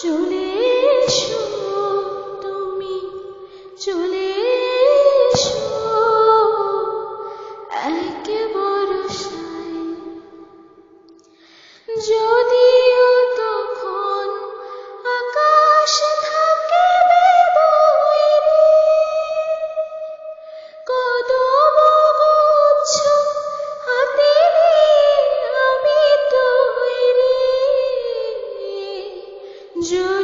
চলে এসো।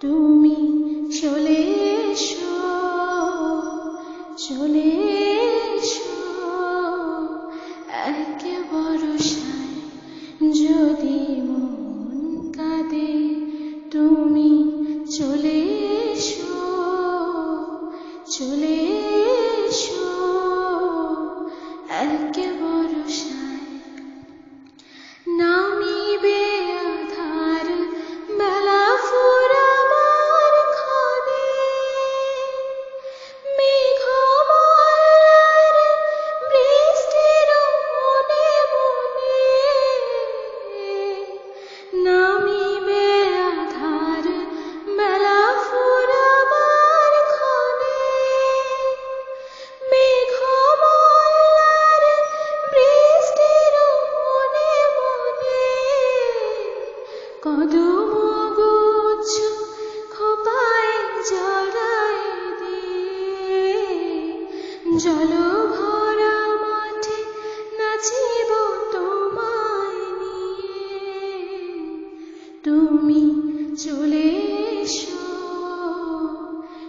তুমি চলে চলে একে বড় যদি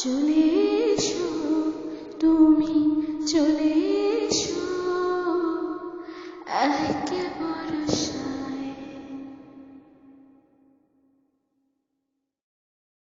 চলে এসো তুমি চলে এসো একে